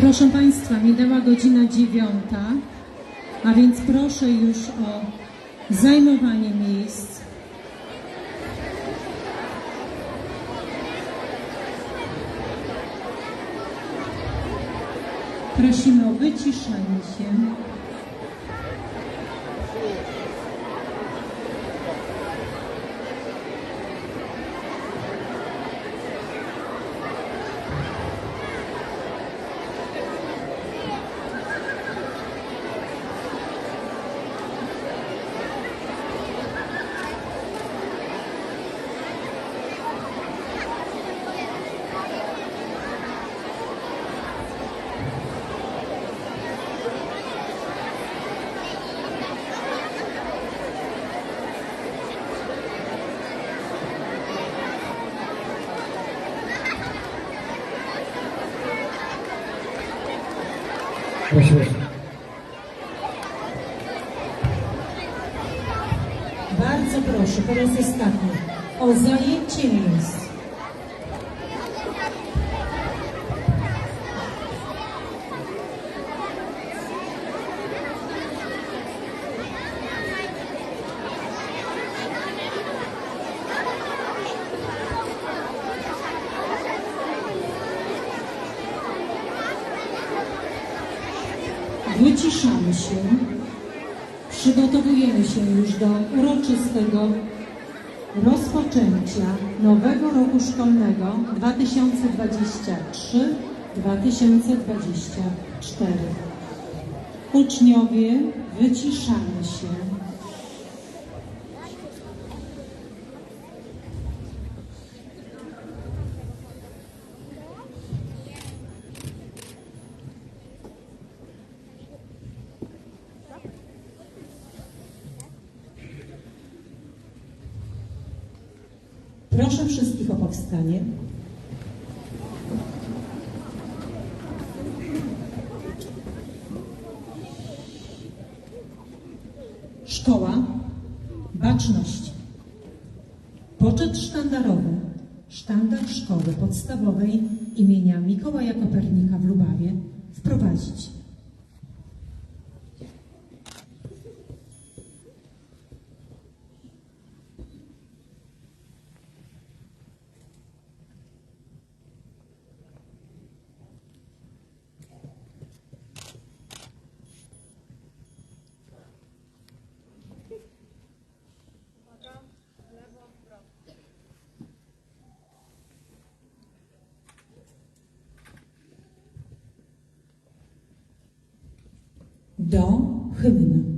Proszę Państwa, minęła godzina dziewiąta, a więc proszę już o zajmowanie miejsc. Prosimy o wyciszenie się. Proszę bardzo. Bardzo proszę, po raz ostatni o zajęcie miejsc. Wyciszamy się. Przygotowujemy się już do uroczystego rozpoczęcia nowego roku szkolnego 2023-2024. Uczniowie, wyciszamy się. Proszę wszystkich o powstanie. Szkoła, baczność. Poczet sztandarowy, sztandar szkoły podstawowej imienia Mikołaja Kopernika w Lubawie wprowadzić. Do hymnu.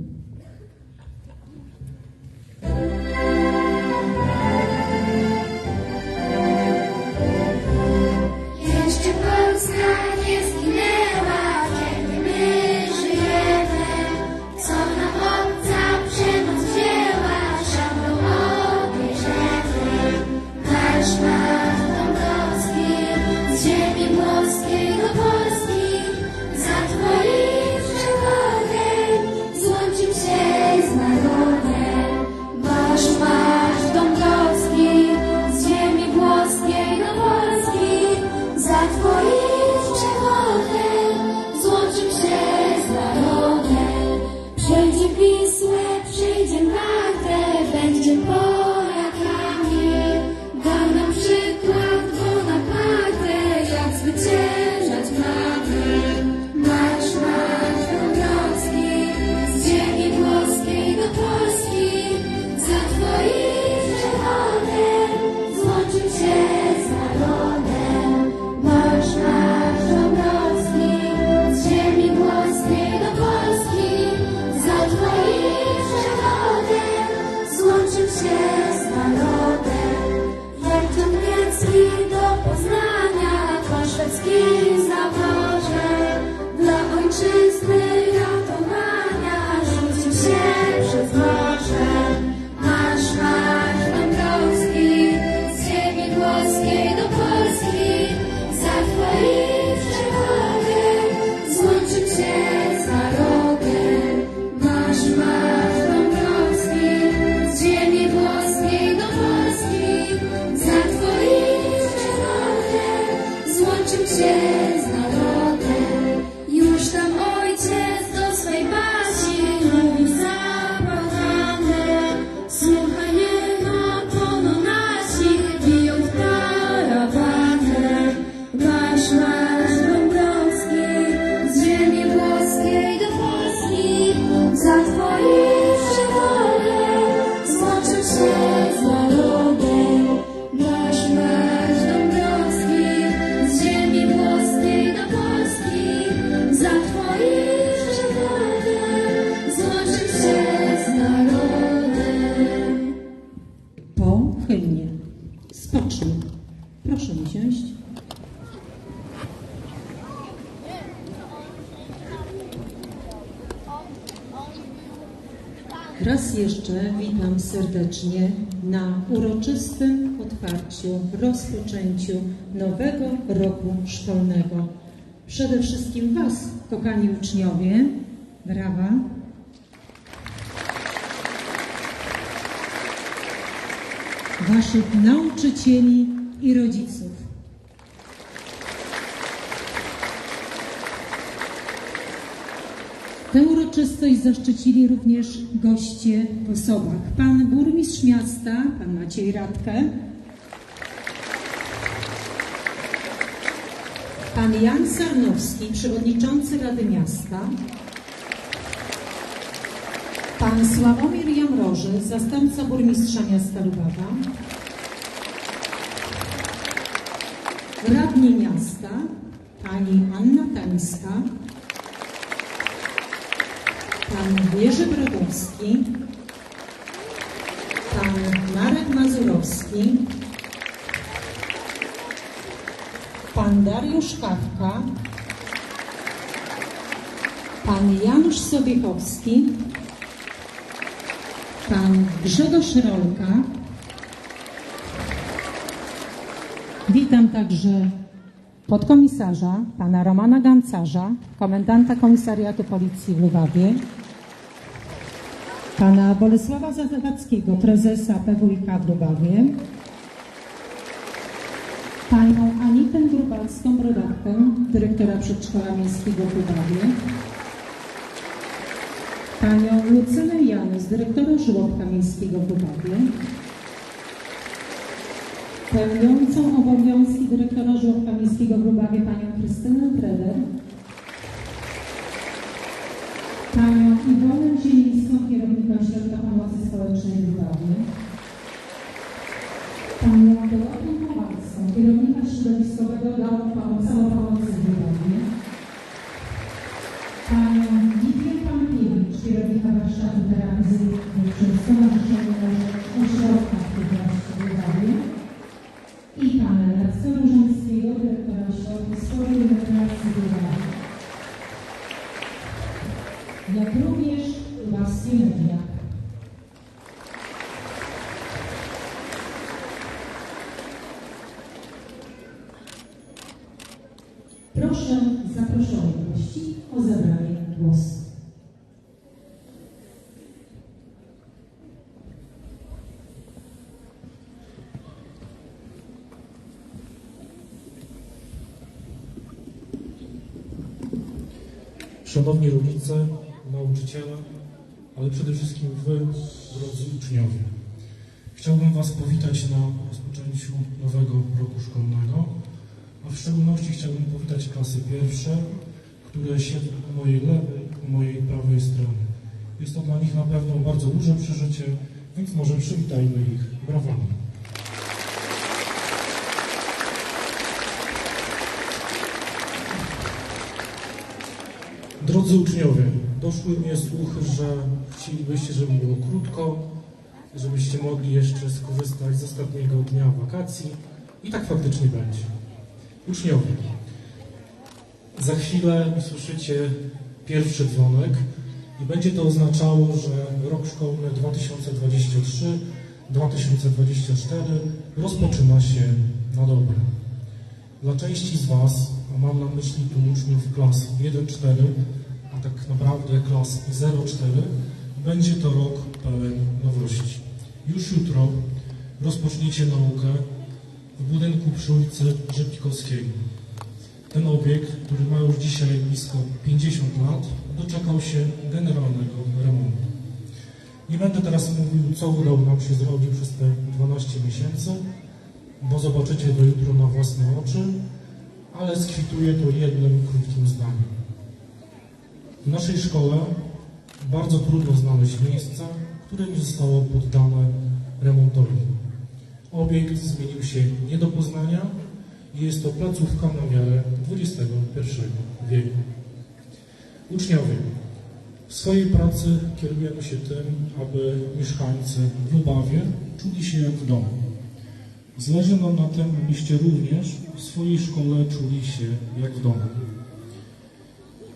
Serdecznie na uroczystym otwarciu, rozpoczęciu nowego roku szkolnego. Przede wszystkim Was, kochani uczniowie, brawa. Waszych nauczycieli i rodziców. Tę uroczystość zaszczycili również goście w osobach. Pan burmistrz miasta, pan Maciej Radkę, pan Jan Sarnowski, przewodniczący Rady Miasta, pan Sławomir Jamroży, zastępca burmistrza miasta Lubawa, radni miasta, pani Anna Tańska, pan Jerzy Brodowski, pan Marek Mazurowski, pan Dariusz Kawka, pan Janusz Sobiechowski, pan Grzegorz Rolka. Witam także podkomisarza, pana Romana Gancarza, komendanta Komisariatu Policji w Lubawie, pana Bolesława Zawadzkiego, prezesa PWiK w Lubawie, panią Anitę Grubacką-Brodatkę, dyrektora przedszkola miejskiego w Lubawie, panią Lucynę Janus, dyrektora żłobka miejskiego w Lubawie, pełniącą obowiązki dyrektora żłobka miejskiego w Lubawie panią Krystynę Treder, panią Iwonę Zielińską, kierownika Ośrodka Pomocy Społecznej w Lubawie, panią Dorotę Kowalską, kierownika środowiskowego domu Pomo- samopomocy w Lubawie, panią Lidię Pampiewicz, kierownika warsztatu terapii na Rzecz Ośrodka Aktywności w Lubawie, i pana Jacka Różańskiego, dyrektora Ośrodka Sporu i Rekreacji Wybranej. Jak również Łaskie Media. Proszę zaproszonych gości o zabranie głosu. Szanowni rodzice, nauczyciele, ale przede wszystkim Wy, drodzy uczniowie. Chciałbym Was powitać na rozpoczęciu nowego roku szkolnego, a w szczególności chciałbym powitać klasy pierwsze, które siedzą po mojej lewej, po mojej prawej stronie. Jest to dla nich na pewno bardzo duże przeżycie, więc może przywitajmy ich brawami. Drodzy uczniowie, doszły mnie słuchy, że chcielibyście, żeby było krótko, żebyście mogli jeszcze skorzystać z ostatniego dnia wakacji i tak faktycznie będzie. Uczniowie, za chwilę usłyszycie pierwszy dzwonek i będzie to oznaczało, że rok szkolny 2023-2024 rozpoczyna się na dobre. Dla części z Was, a mam na myśli tu uczniów klas 1-4, tak naprawdę klas 0-4, będzie to rok pełen nowości. Już jutro rozpoczniecie naukę w budynku przy ulicy Rzepikowskiego. Ten obiekt, który ma już dzisiaj blisko 50 lat, doczekał się generalnego remontu. Nie będę teraz mówił, co udało nam się zrobić przez te 12 miesięcy, bo zobaczycie to jutro na własne oczy, ale skwituję to jednym krótkim zdaniem. W naszej szkole bardzo trudno znaleźć miejsce, które nie zostało poddane remontowi. Obiekt zmienił się nie do poznania i jest to placówka na miarę XXI wieku. Uczniowie, w swojej pracy kierujemy się tym, aby mieszkańcy w Lubawie czuli się jak w domu. Zależy nam na tym, abyście również w swojej szkole czuli się jak w domu.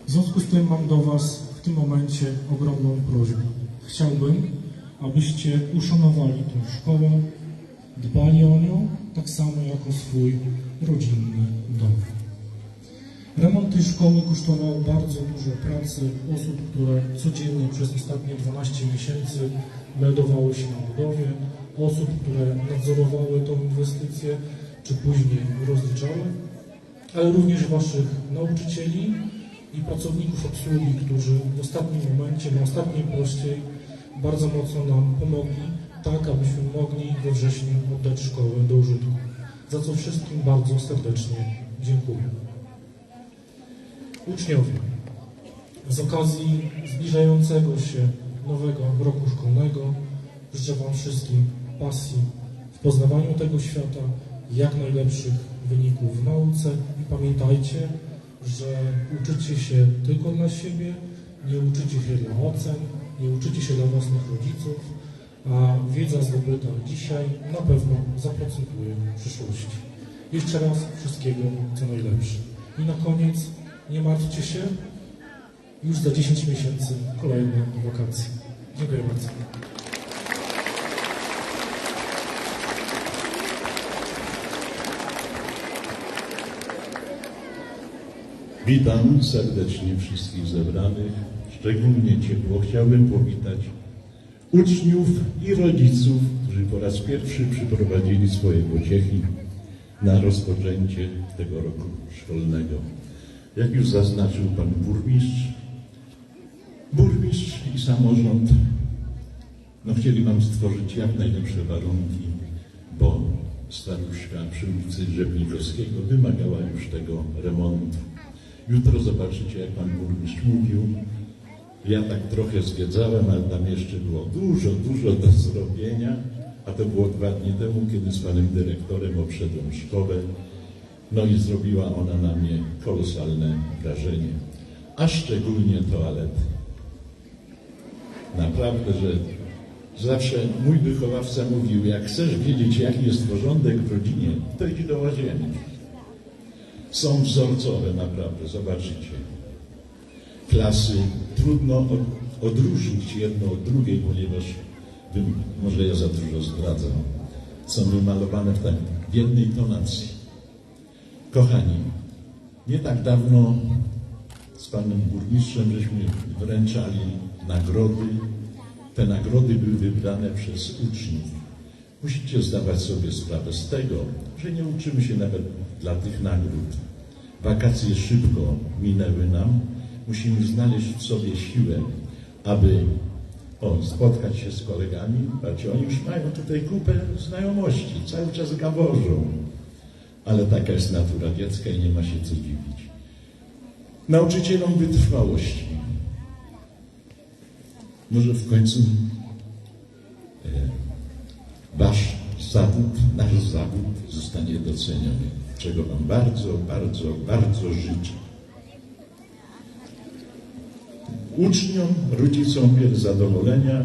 W związku z tym mam do Was w tym momencie ogromną prośbę. Chciałbym, abyście uszanowali tę szkołę, dbali o nią tak samo jak o swój rodzinny dom. Remont tej szkoły kosztował bardzo dużo pracy osób, które codziennie przez ostatnie 12 miesięcy meldowały się na budowie, osób, które nadzorowały tą inwestycję, czy później rozliczały, ale również Waszych nauczycieli i pracowników obsługi, którzy w ostatnim momencie, na ostatniej prościej bardzo mocno nam pomogli, tak abyśmy mogli we wrześniu oddać szkołę do użytku. Za co wszystkim bardzo serdecznie dziękuję. Uczniowie, z okazji zbliżającego się nowego roku szkolnego życzę Wam wszystkim pasji w poznawaniu tego świata, jak najlepszych wyników w nauce i pamiętajcie, że uczycie się tylko dla siebie, nie uczycie się dla ocen, nie uczycie się dla własnych rodziców, a wiedza zdobyta dzisiaj na pewno zaprocentuje w przyszłości. Jeszcze raz wszystkiego co najlepsze. I na koniec nie martwcie się, już za 10 miesięcy kolejne wakacje. Dziękuję bardzo. Witam serdecznie wszystkich zebranych. Szczególnie ciepło chciałbym powitać uczniów i rodziców, którzy po raz pierwszy przyprowadzili swoje pociechy na rozpoczęcie tego roku szkolnego. Jak już zaznaczył pan burmistrz, burmistrz i samorząd no, chcieli nam stworzyć jak najlepsze warunki, bo staruszka przy ulicy wymagała już tego remontu. Jutro zobaczycie, jak pan burmistrz mówił. Ja tak trochę zwiedzałem, ale tam jeszcze było dużo, dużo do zrobienia. A to było dwa dni temu, kiedy z panem dyrektorem obszedłem szkołę. No i zrobiła ona na mnie kolosalne wrażenie. A szczególnie toalety. Naprawdę, że zawsze mój wychowawca mówił, jak chcesz wiedzieć, jaki jest porządek w rodzinie, to idź do łazienki są wzorcowe naprawdę, zobaczycie. Klasy trudno od, odróżnić jedną od drugiej, ponieważ wy, może ja za dużo zdradzam. Są wymalowane w, tak, w jednej tonacji. Kochani, nie tak dawno z panem burmistrzem żeśmy wręczali nagrody. Te nagrody były wybrane przez uczniów. Musicie zdawać sobie sprawę z tego, że nie uczymy się nawet dla tych nagród. Wakacje szybko minęły nam. Musimy znaleźć w sobie siłę, aby o, spotkać się z kolegami. Patrzcie, oni już mają tutaj kupę znajomości, cały czas gaworzą. Ale taka jest natura dziecka i nie ma się co dziwić. Nauczycielom wytrwałości. Może w końcu wasz zawód, nasz zawód zostanie doceniony, czego Wam bardzo, bardzo, bardzo życzę. Uczniom, rodzicom wiele zadowolenia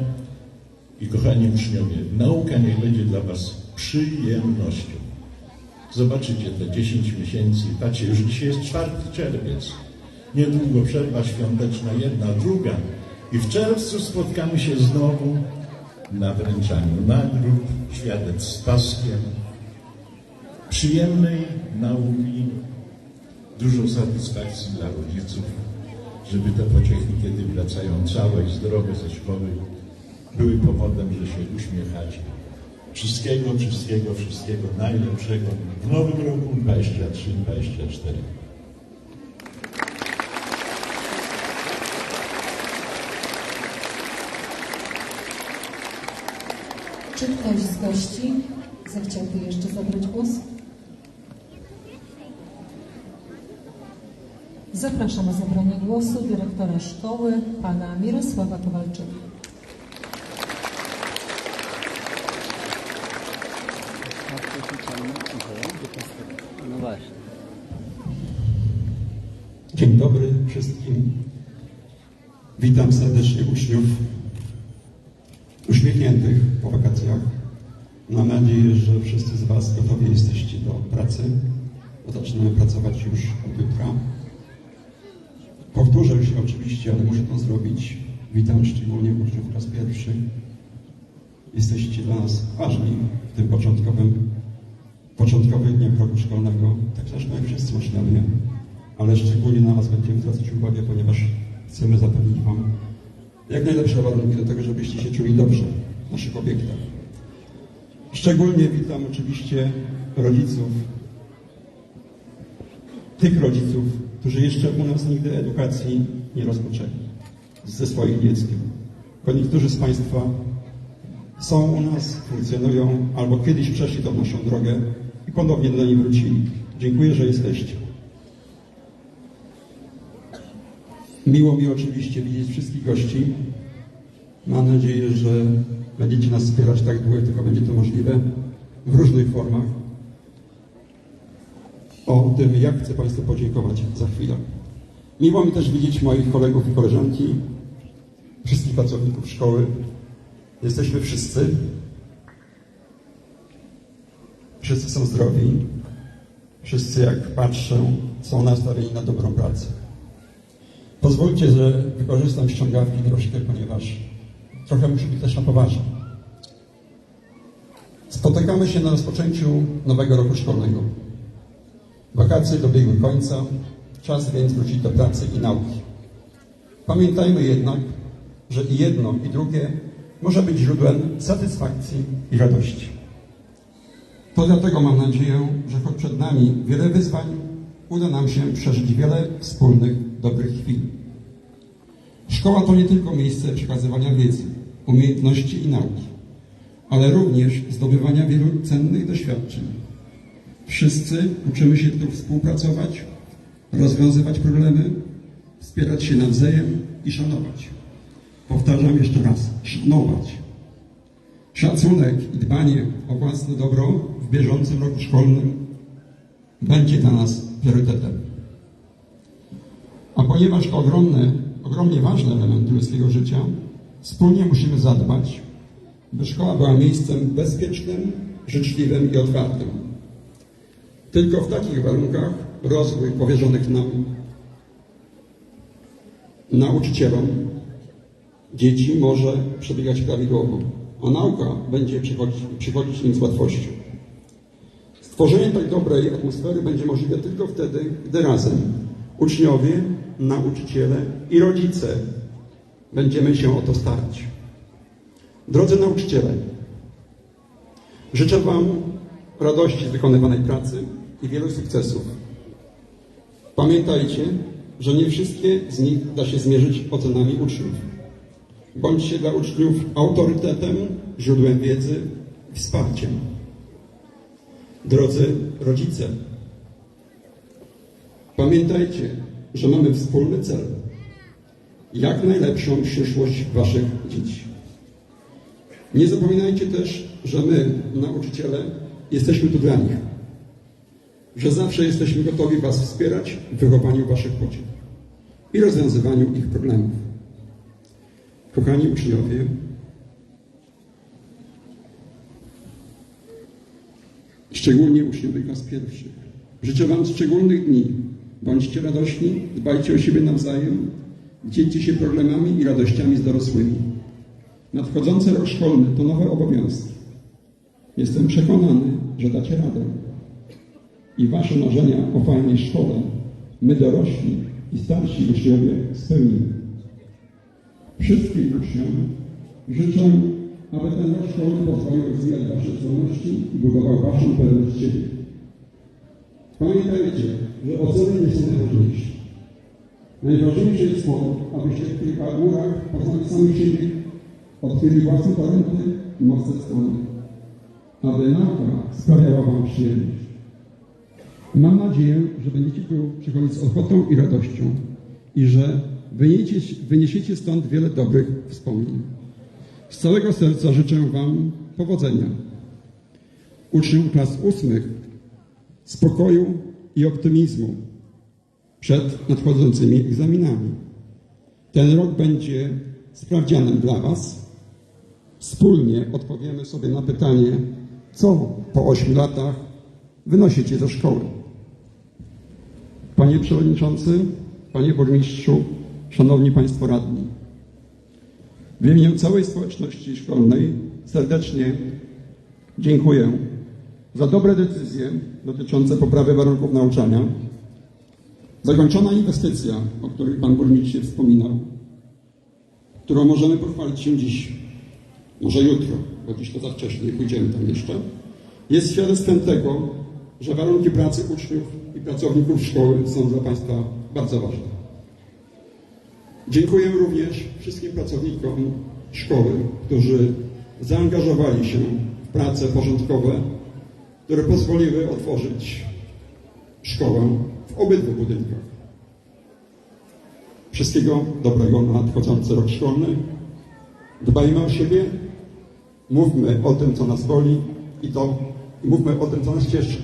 i kochani uczniowie, nauka niech będzie dla Was przyjemnością. Zobaczycie te 10 miesięcy, patrzcie, już dzisiaj jest 4 czerwiec. Niedługo przerwa świąteczna, jedna, druga. I w czerwcu spotkamy się znowu na wręczaniu nagród, świadectw z paskiem, przyjemnej nauki, dużo satysfakcji dla rodziców, żeby te pociechy, kiedy wracają całe i zdrowe ze szkoły, były powodem, że się uśmiechacie. Wszystkiego, wszystkiego, wszystkiego najlepszego w nowym roku 23-24. Czy ktoś z gości zechciałby jeszcze zabrać głos? Zapraszam o zabranie głosu dyrektora szkoły, pana Mirosława Kowalczyka. Dzień dobry wszystkim. Witam serdecznie uczniów uśmiechniętych po wakacjach. Mam nadzieję, że wszyscy z Was gotowi bo zaczynamy pracować już od jutra. Powtórzę się oczywiście, ale muszę to zrobić. Witam szczególnie uczniów klas pierwszych. Jesteście dla nas ważni w tym początkowym, początkowych dniach roku szkolnego. Tak zresztą jak wszyscy uczniowie, ale szczególnie na Was będziemy zwracać uwagę, ponieważ chcemy zapewnić Wam jak najlepsze warunki do tego, żebyście się czuli dobrze w naszych obiektach. Szczególnie witam oczywiście rodziców, tych rodziców, którzy jeszcze u nas nigdy edukacji nie rozpoczęli ze swoim dzieckiem. Bo niektórzy z Państwa są u nas, funkcjonują, albo kiedyś przeszli tą naszą drogę i ponownie do niej wrócili. Dziękuję, że jesteście. Miło mi oczywiście widzieć wszystkich gości. Mam nadzieję, że będziecie nas wspierać tak długo, jak tylko będzie to możliwe, w różnych formach. O tym, jak chcę Państwu podziękować za chwilę. Miło mi też widzieć moich kolegów i koleżanki, wszystkich pracowników szkoły. Jesteśmy wszyscy. Wszyscy są zdrowi. Wszyscy, jak patrzę, są nastawieni na dobrą pracę. Pozwólcie, że wykorzystam ściągawki troszkę, ponieważ trochę muszę być też na poważnie. Spotykamy się na rozpoczęciu nowego roku szkolnego. Wakacje dobiegły końca, czas więc wrócić do pracy i nauki. Pamiętajmy jednak, że i jedno, i drugie może być źródłem satysfakcji i radości. To dlatego mam nadzieję, że choć przed nami wiele wyzwań, uda nam się przeżyć wiele wspólnych, dobrych chwil. Szkoła to nie tylko miejsce przekazywania wiedzy, umiejętności i nauki, ale również zdobywania wielu cennych doświadczeń. Wszyscy uczymy się tu współpracować, rozwiązywać problemy, wspierać się nawzajem i szanować. Powtarzam jeszcze raz, szanować. Szacunek i dbanie o własne dobro w bieżącym roku szkolnym będzie dla nas priorytetem. A ponieważ to ogromny, ogromnie ważny element ludzkiego życia, wspólnie musimy zadbać, by szkoła była miejscem bezpiecznym, życzliwym i otwartym. Tylko w takich warunkach rozwój powierzonych nam nauczycielom dzieci może przebiegać prawidłowo, a nauka będzie przychodzić, przychodzić im z łatwością. Stworzenie tak dobrej atmosfery będzie możliwe tylko wtedy, gdy razem uczniowie, nauczyciele i rodzice będziemy się o to starać. Drodzy nauczyciele, życzę Wam radości z wykonywanej pracy i wielu sukcesów. Pamiętajcie, że nie wszystkie z nich da się zmierzyć ocenami uczniów. Bądźcie dla uczniów autorytetem, źródłem wiedzy wsparciem. Drodzy rodzice, pamiętajcie, że mamy wspólny cel. Jak najlepszą przyszłość Waszych dzieci. Nie zapominajcie też, że my, nauczyciele, jesteśmy tu dla nich. Że zawsze jesteśmy gotowi Was wspierać w wychowaniu Waszych potrzeb i rozwiązywaniu ich problemów. Kochani uczniowie, szczególnie uczniowie klas pierwszych, życzę Wam szczególnych dni. Bądźcie radośni, dbajcie o siebie nawzajem, dzielcie się problemami i radościami z dorosłymi. Nadchodzący rok szkolny to nowe obowiązki. Jestem przekonany, że dacie radę. I Wasze marzenia o fajnej szkole my dorośli i starsi uczniowie spełnimy. Wszystkim uczniom życzę, aby ten rok szkolny pozwolił rozwijać Wasze zdolności i budował Waszą pewność siebie. Pamiętajcie, że oceny nie są najważniejsze. Najważniejsze jest to, abyście w kilka górach poznali sami siebie, odkryli własne talenty i mocne strony, aby nauka sprawiała Wam przyjemność. Mam nadzieję, że będziecie tu przychodzić z ochotą i radością i że wyniesiecie, wyniesiecie stąd wiele dobrych wspomnień. Z całego serca życzę Wam powodzenia. Uczniom klas ósmych spokoju i optymizmu przed nadchodzącymi egzaminami. Ten rok będzie sprawdzianem dla Was. Wspólnie odpowiemy sobie na pytanie, co po ośmiu latach wynosicie do szkoły. Panie Przewodniczący, Panie Burmistrzu, Szanowni Państwo Radni. W imieniu całej społeczności szkolnej serdecznie dziękuję za dobre decyzje dotyczące poprawy warunków nauczania. Zakończona inwestycja, o której Pan Burmistrz wspominał, którą możemy pochwalić się dziś, może jutro, bo dziś to za wcześnie, pójdziemy tam jeszcze, jest świadectwem tego, że warunki pracy uczniów i pracowników szkoły są dla Państwa bardzo ważne. Dziękuję również wszystkim pracownikom szkoły, którzy zaangażowali się w prace porządkowe, które pozwoliły otworzyć szkołę w obydwu budynkach. Wszystkiego dobrego na nadchodzący rok szkolny. Dbajmy o siebie, mówmy o tym, co nas boli i to mówmy o tym, co nas cieszy.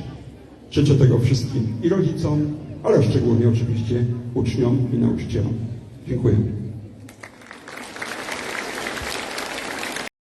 Życzę tego wszystkim i rodzicom, ale szczególnie oczywiście uczniom i nauczycielom. Dziękuję.